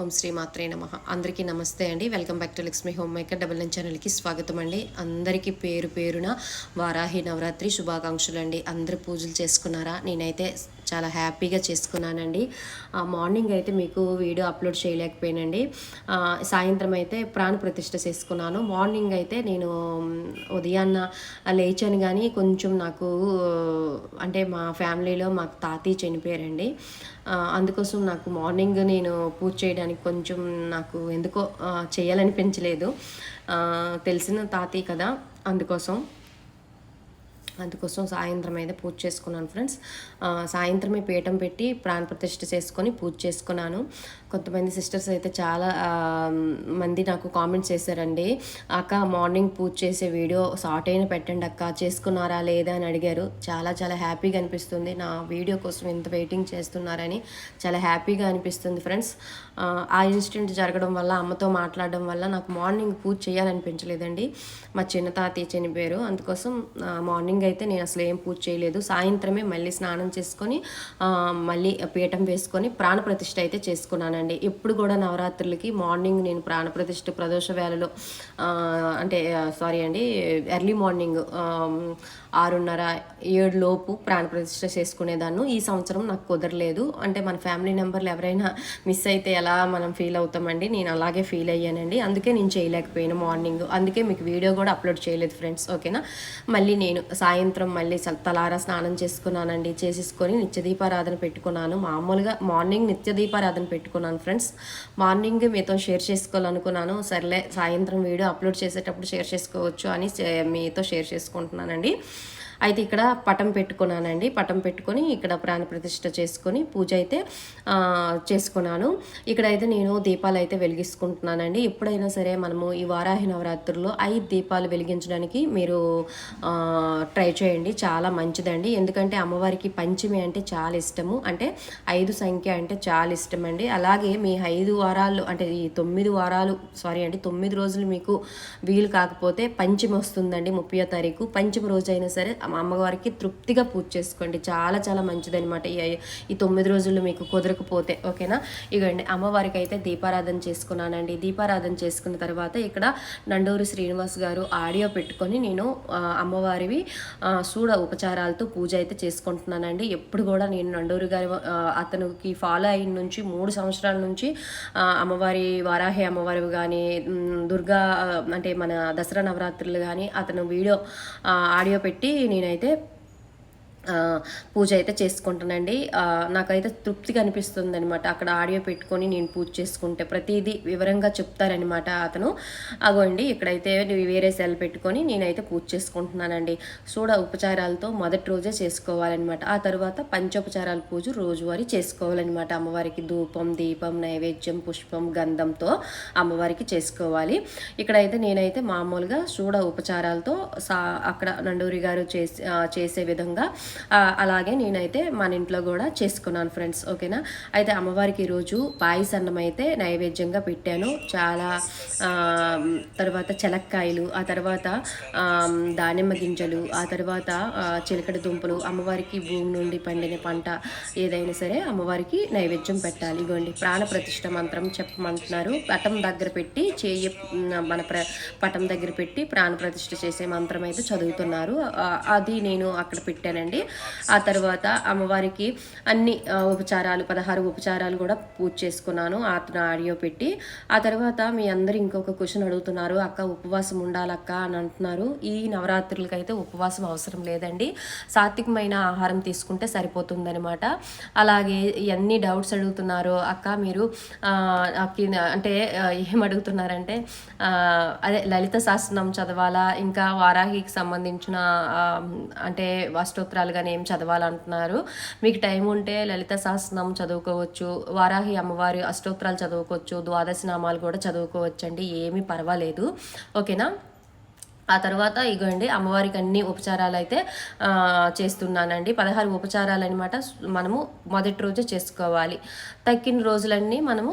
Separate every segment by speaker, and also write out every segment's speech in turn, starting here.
Speaker 1: ఓం శ్రీ మాత్రే నమ. అందరికీ నమస్తే అండి. Welcome back to Lakshmi homemaker double nine ఛానల్కి స్వాగతం అండి. అందరికీ పేరు పేరున వారాహి నవరాత్రి శుభాకాంక్షలు అండి. అందరు పూజలు చేసుకున్నారా? నేనైతే చాలా హ్యాపీగా చేసుకున్నానండి. ఆ, మార్నింగ్ అయితే మీకు వీడియో అప్లోడ్ చేయలేకపోయానండి. సాయంత్రం అయితే ప్రాణ ప్రతిష్ఠ చేసుకున్నాను. మార్నింగ్ అయితే నేను ఉదయాన్న లేచాను కానీ కొంచెం నాకు అంటే మా ఫ్యామిలీలో మా తాతయ్య చనిపోయారండి. అందుకోసం నాకు మార్నింగ్ నేను పూజ చేయడానికి కొంచెం నాకు ఎందుకో చేయాలనిపించలేదు. తెలిసిన తాతయ్య కదా అందుకోసం అందుకోసం సాయంత్రం అయితే పూజ చేసుకున్నాను ఫ్రెండ్స్. సాయంత్రమే పీఠం పెట్టి ప్రాణ ప్రతిష్ఠ చేసుకొని పూజ చేసుకున్నాను. కొంతమంది సిస్టర్స్ అయితే చాలా మంది నాకు కామెంట్స్ చేశారండి. అక్క మార్నింగ్ పూజ చేసే వీడియో షార్ట్ అయిన పెట్టండి అక్క చేసుకున్నారా లేదా అని అడిగారు. చాలా చాలా హ్యాపీగా అనిపిస్తుంది. నా వీడియో కోసం ఎంత వెయిటింగ్ చేస్తున్నారని చాలా హ్యాపీగా అనిపిస్తుంది ఫ్రెండ్స్. ఆ, ఇన్సిడెంట్ జరగడం వల్ల అమ్మతో మాట్లాడడం వల్ల నాకు మార్నింగ్ పూజ చేయాలనిపించలేదండి. మా చిన్న తాతయ్య చనిపోయారు. అందుకోసం మార్నింగ్ అయితే నేను అసలు ఏం పూజ చేయలేదు. సాయంత్రమే మళ్ళీ స్నానం చేసుకొని మళ్ళీ పీఠం వేసుకొని ప్రాణప్రతిష్ఠ అయితే చేసుకున్నానండి. అండి ఎప్పుడు కూడా నవరాత్రులకి మార్నింగ్ నేను ప్రాణప్రతిష్ఠ ప్రదోష వేళలో అంటే సారీ అండి ఎర్లీ మార్నింగ్ ఆరున్నర ఏడు లోపు ప్రాణప్రతిష్ఠ చేసుకునేదాన్ని. ఈ సంవత్సరం నాకు కుదరలేదు. అంటే మన ఫ్యామిలీ మెంబర్లు ఎవరైనా మిస్ అయితే ఎలా మనం ఫీల్ అవుతామండి? నేను అలాగే ఫీల్ అయ్యానండి. అందుకే నేను చేయలేకపోయాను మార్నింగ్. అందుకే మీకు వీడియో కూడా అప్లోడ్ చేయలేదు ఫ్రెండ్స్. ఓకేనా? మళ్ళీ నేను సాయంత్రం మళ్ళీ తలారా స్నానం చేసుకున్నానండి. చేసేసుకొని నిత్యదీపారాధన పెట్టుకున్నాను. మామూలుగా మార్నింగ్ నిత్యదీపారాధన పెట్టుకున్నాను. పెట్టుకున్నాను ఫ్రెండ్స్. మార్నింగ్ మీతో షేర్ చేసుకోవాలనుకున్నాను. సర్లే సాయంత్రం వీడియో అప్లోడ్ చేసేటప్పుడు షేర్ చేసుకోవచ్చు అని మీతో షేర్ చేసుకుంటున్నానండి. అయితే ఇక్కడ పటం పెట్టుకున్నానండి. పటం పెట్టుకొని ఇక్కడ ప్రాణ ప్రతిష్ట చేసుకొని పూజ అయితే చేసుకున్నాను. ఇక్కడైతే నేను దీపాలు అయితే వెలిగించుకుంటున్నానండి. ఎప్పుడైనా సరే మనము ఈ వారాహి నవరాత్రుల్లో ఐదు దీపాలు వెలిగించడానికి మీరు ట్రై చేయండి. చాలా మంచిదండి. ఎందుకంటే అమ్మవారికి పంచమి అంటే చాలా ఇష్టము. అంటే ఐదు సంఖ్య అంటే చాలా ఇష్టం అండి అలాగే మీ ఐదు వారాలు అంటే ఈ తొమ్మిది వారాలు సారీ అండి తొమ్మిది రోజులు మీకు వీలు కాకపోతే పంచమి వస్తుందండి ముప్పయో తారీఖు. పంచమి రోజు అయినా సరే అమ్మవారికి తృప్తిగా పూజ చేసుకోండి. చాలా చాలా మంచిదనమాట ఈ తొమ్మిది రోజులు మీకు కుదరకపోతే ఓకేనా? ఇగండి అమ్మవారికి అయితే దీపారాధన చేసుకున్నానండి. దీపారాధన చేసుకున్న తర్వాత ఇక్కడ నండూరి శ్రీనివాస్ గారు ఆడియో పెట్టుకొని నేను అమ్మవారివి సూడ ఉపచారాలతో పూజ అయితే చేసుకుంటున్నానండి. ఎప్పుడు కూడా నేను నండూరి గారి అతనికి ఫాలో అయిన నుంచి మూడు సంవత్సరాల నుంచి అమ్మవారి వారాహి అమ్మవారి కానీ దుర్గా అంటే మన దసరా నవరాత్రులు కానీ అతను వీడియో ఆడియో పెట్టి నేను నేనైతే పూజ అయితే చేసుకుంటానండి. నాకైతే తృప్తిగా అనిపిస్తుంది అనమాట అక్కడ ఆడియో పెట్టుకొని నేను పూజ చేసుకుంటే ప్రతిదీ వివరంగా చెప్తారనమాట అతను. అగోండి ఇక్కడైతే వేరే సెల్ పెట్టుకొని నేనైతే పూజ చేసుకుంటున్నానండి. సూడ ఉపచారాలతో మొదటి రోజే చేసుకోవాలన్నమాట. ఆ తర్వాత పంచోపచారాల పూజ రోజువారీ చేసుకోవాలన్నమాట. అమ్మవారికి ధూపం దీపం నైవేద్యం పుష్పం గంధంతో అమ్మవారికి చేసుకోవాలి. ఇక్కడైతే నేనైతే మామూలుగా సూడ ఉపచారాలతో సా అక్కడ నండూరి గారు చేసి చేసే విధంగా అలాగే నేనైతే మన ఇంట్లో కూడా చేసుకున్నాను ఫ్రెండ్స్ ఓకేనా? అయితే అమ్మవారికి ఈరోజు పాయసన్నం అయితే నైవేద్యంగా పెట్టాను. చాలా తర్వాత చెలక్కాయలు ఆ తర్వాత దానిమ్మ గింజలు ఆ తర్వాత చిలకడ దుంపలు అమ్మవారికి భూమి నుండి పండిన పంట ఏదైనా సరే అమ్మవారికి నైవేద్యం పెట్టాలి. ఇగోండి ప్రాణ ప్రతిష్ఠ మంత్రం చెప్పమంటున్నారు. పటం దగ్గర పెట్టి చేయి మన ప్ర పటం దగ్గర పెట్టి ప్రాణ ప్రతిష్ఠ చేసే మంత్రం అయితే చదువుతున్నారు. అది నేను అక్కడ పెట్టానండి. ఆ తర్వాత అమ్మవారికి అన్ని ఉపచారాలు పదహారు ఉపచారాలు కూడా పూజ చేసుకున్నాను. అతను ఆడియో పెట్టి. ఆ తర్వాత మీ అందరు ఇంకొక క్వశ్చన్ అడుగుతున్నారు. అక్క ఉపవాసం ఉండాలక్క అని అంటున్నారు. ఈ నవరాత్రులకైతే ఉపవాసం అవసరం లేదండి. సాత్వికమైన ఆహారం తీసుకుంటే సరిపోతుందనమాట అలాగే ఎన్ని డౌట్స్ అడుగుతున్నారు? అక్క మీరు అంటే ఏం అడుగుతున్నారంటే అదే లలిత శాస్త్రం చదవాలా? ఇంకా వారాహికి సంబంధించిన అంటే అష్టోత్తరాలు కానీ ఏం చదవాలంటున్నారు. మీకు టైం ఉంటే లలిత శాస్త్రం చదువుకోవచ్చు వారాహి అమ్మవారి అష్టోత్తరాలు చదువుకోవచ్చు ద్వాదశ నామాలు కూడా చదువుకోవచ్చు అండి ఏమీ పర్వాలేదు. ఓకేనా? ఆ తర్వాత ఇగోండి అమ్మవారికి అన్ని ఉపచారాలు అయితే చేస్తున్నానండి. పదహారు ఉపచారాలు అనమాట మనము మొదటి రోజే చేసుకోవాలి. తక్కిన రోజులన్నీ మనము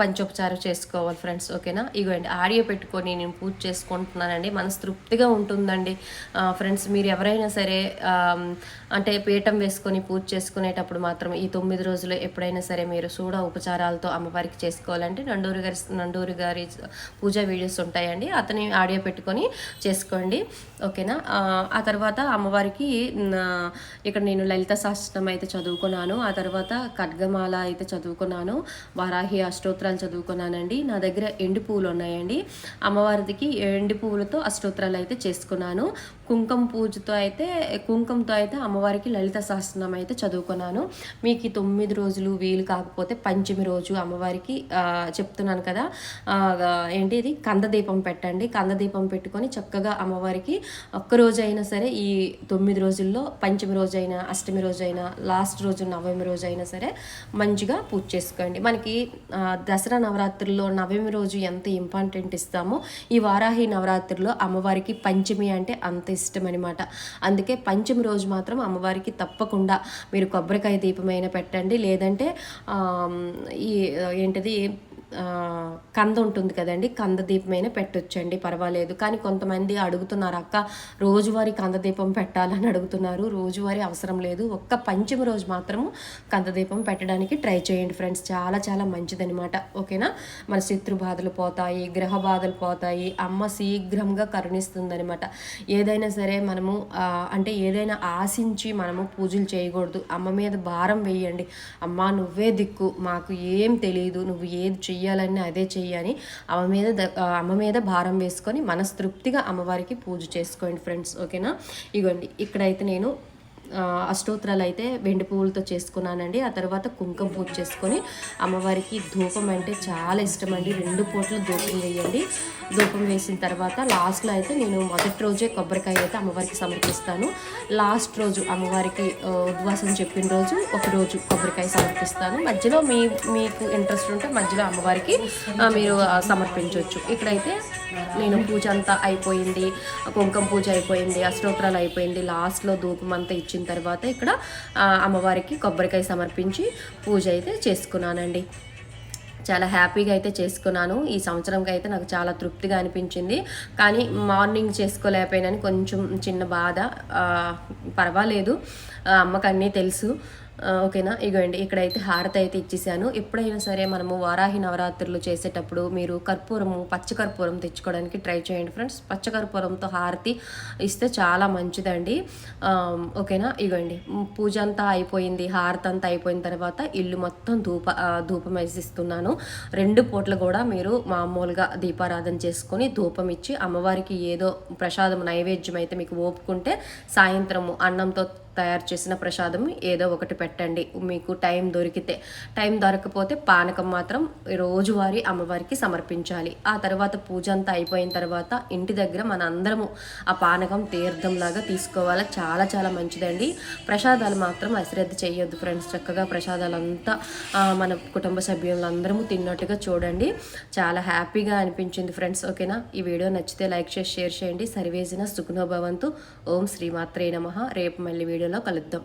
Speaker 1: పంచోపచారం చేసుకోవాలి ఫ్రెండ్స్ ఓకేనా? ఇగోండి ఆడియో పెట్టుకొని నేను పూజ చేసుకుంటున్నానండి. మనసు తృప్తిగా ఉంటుందండి ఫ్రెండ్స్ మీరు ఎవరైనా సరే అంటే పీఠం వేసుకొని పూజ చేసుకునేటప్పుడు మాత్రం ఈ తొమ్మిది రోజులు ఎప్పుడైనా సరే మీరు సూడ ఉపచారాలతో అమ్మవారికి చేసుకోవాలంటే నండూరి గారి నండూరి గారి పూజా వీడియోస్ ఉంటాయండి. అతని ఆడియో పెట్టుకొని చేసుకోండి. ఓకేనా? ఆ, తర్వాత అమ్మవారికి ఇక్కడ నేను లలిత శాస్త్రం అయితే చదువుకున్నాను. ఆ తర్వాత ఖడ్గమాల అయితే చదువుకున్నాను. వారాహి అష్టోత్తరాలు చదువుకున్నానండి. నా దగ్గర ఎండు పువ్వులు ఉన్నాయండి. అమ్మవారికి ఎండు పువ్వులతో అష్టోత్తరాలు అయితే చేసుకున్నాను. కుంకుమ పూజతో అయితే కుంకుమతో అయితే అమ్మవారికి లలిత సహస్రనామం అయితే చదువుకున్నాను. మీకు తొమ్మిది రోజులు వీలు కాకపోతే పంచమి రోజు అమ్మవారికి చెప్తున్నాను కదా ఏంటి ఇది? కందదీపం పెట్టండి. కందదీపం పెట్టుకొని చక్కగా అమ్మవారికి ఒక్క రోజు అయినా సరే ఈ తొమ్మిది రోజుల్లో పంచమి రోజు అయినా అష్టమి రోజు అయినా లాస్ట్ రోజు నవమి రోజు అయినా సరే మంచిగా పూజ చేసుకోండి. మనకి దసరా నవరాత్రుల్లో నవమి రోజు ఎంత ఇంపార్టెంట్ ఇస్తామో ఈ వారాహి నవరాత్రిలో అమ్మవారికి పంచమి అంటే అంత ఇష్టం అనమాట అందుకే పంచమి రోజు మాత్రం అమ్మవారికి తప్పకుండా మీరు కొబ్బరికాయ దీపమైన పెట్టండి. లేదంటే ఈ ఏంటిది కంద ఉంటుంది కదండి కంద దీపమైనా పెట్టొచ్చండి పర్వాలేదు. కానీ కొంతమంది అడుగుతున్నారు అక్క రోజువారీ కంద దీపం పెట్టాలని అడుగుతున్నారు రోజువారీ అవసరం లేదు. ఒక్క పంచమి రోజు మాత్రము కంద దీపం పెట్టడానికి ట్రై చేయండి ఫ్రెండ్స్. చాలా చాలా మంచిదనమాట ఓకేనా? మన శత్రు బాధలు పోతాయి గ్రహ బాధలు పోతాయి. అమ్మ శీఘ్రంగా కరుణిస్తుందనమాట ఏదైనా సరే మనము అంటే ఏదైనా ఆశించి మనము పూజలు చేయకూడదు. అమ్మ మీద భారం వేయండి. అమ్మ నువ్వే దిక్కు. మాకు ఏం తెలియదు నువ్వు ఏది చెయ్యి చెయ్యాలని అదే చెయ్యని అమ్మ మీద అమ్మ మీద భారం వేసుకొని మనస్తృప్తిగా అమ్మవారికి పూజ చేసుకోండి ఫ్రెండ్స్ ఓకేనా? ఇగోండి ఇక్కడైతే నేను అష్టోత్తరాలు అయితే వెండి పువ్వులతో చేసుకున్నానండి. ఆ తర్వాత కుంకుమ పూజ చేసుకొని అమ్మవారికి ధూపం అంటే చాలా ఇష్టం అండి రెండు పూటలు ధూపం వేయండి. ధూపం వేసిన తర్వాత లాస్ట్లో అయితే నేను మొదటి రోజే కొబ్బరికాయ అయితే అమ్మవారికి సమర్పిస్తాను. లాస్ట్ రోజు అమ్మవారికి ఉపవాసం ఉద్వాసం చెప్పిన రోజు ఒక రోజు కొబ్బరికాయ సమర్పిస్తాను. మధ్యలో మీ మీకు ఇంట్రెస్ట్ ఉంటే మధ్యలో అమ్మవారికి మీరు సమర్పించవచ్చు ఇక్కడైతే నేను పూజ అంతా అయిపోయింది. కుంకుమ పూజ అయిపోయింది అష్టోత్తరాలు అయిపోయింది. లాస్ట్లో ధూపం అంతా ఇచ్చిన తర్వాత ఇక్కడ అమ్మవారికి కొబ్బరికాయ సమర్పించి పూజ అయితే చేసుకున్నానండి. చాలా హ్యాపీగా అయితే చేసుకున్నాను. ఈ సంవత్సరంకి అయితే నాకు చాలా తృప్తిగా అనిపించింది. కానీ మార్నింగ్ చేసుకోలేకపోయినాను. కొంచెం చిన్న బాధ పర్వాలేదు. ఆ, తెలుసు. ఓకేనా? ఇగోండి ఇక్కడైతే హారతి అయితే ఇచ్చేసాను. ఎప్పుడైనా సరే మనము వారాహి నవరాత్రులు చేసేటప్పుడు మీరు కర్పూరము పచ్చకర్పూరం తెచ్చుకోవడానికి ట్రై చేయండి ఫ్రెండ్స్. పచ్చ కర్పూరంతో హారతి ఇస్తే చాలా మంచిదండి. ఓకేనా? ఇగోండి పూజ అంతా అయిపోయింది హారతి అంతా అయిపోయిన తర్వాత ఇల్లు మొత్తం ధూప ధూపం వేసిస్తున్నాను. రెండు పూటలు కూడా మీరు మామూలుగా దీపారాధన చేసుకొని ధూపం ఇచ్చి అమ్మవారికి ఏదో ప్రసాదం నైవేద్యం అయితే మీకు ఓపుకుంటే సాయంత్రము అన్నంతో తయారు చేసిన ప్రసాదం ఏదో ఒకటి పెట్టండి. మీకు టైం దొరికితే టైం దొరకపోతే పానకం మాత్రం రోజువారీ అమ్మవారికి సమర్పించాలి. ఆ తర్వాత పూజ అంతా అయిపోయిన తర్వాత ఇంటి దగ్గర మన అందరము ఆ పానకం తీర్థంలాగా తీసుకోవాలి? చాలా చాలా మంచిదండి. ప్రసాదాలు మాత్రం అశ్రద్ధ చేయొద్దు ఫ్రెండ్స్. చక్కగా ప్రసాదాలంతా అంతా మన కుటుంబ సభ్యులందరము తిన్నట్టుగా చూడండి. చాలా హ్యాపీగా అనిపించింది ఫ్రెండ్స్. ఓకేనా? ఈ వీడియో నచ్చితే లైక్ చేసి షేర్ చేయండి. సర్వేజిన సుఖనోభవంతు ఓం శ్రీమాత్రే నమ. రేపు మళ్ళీ వీడియోలో కలుద్దాం.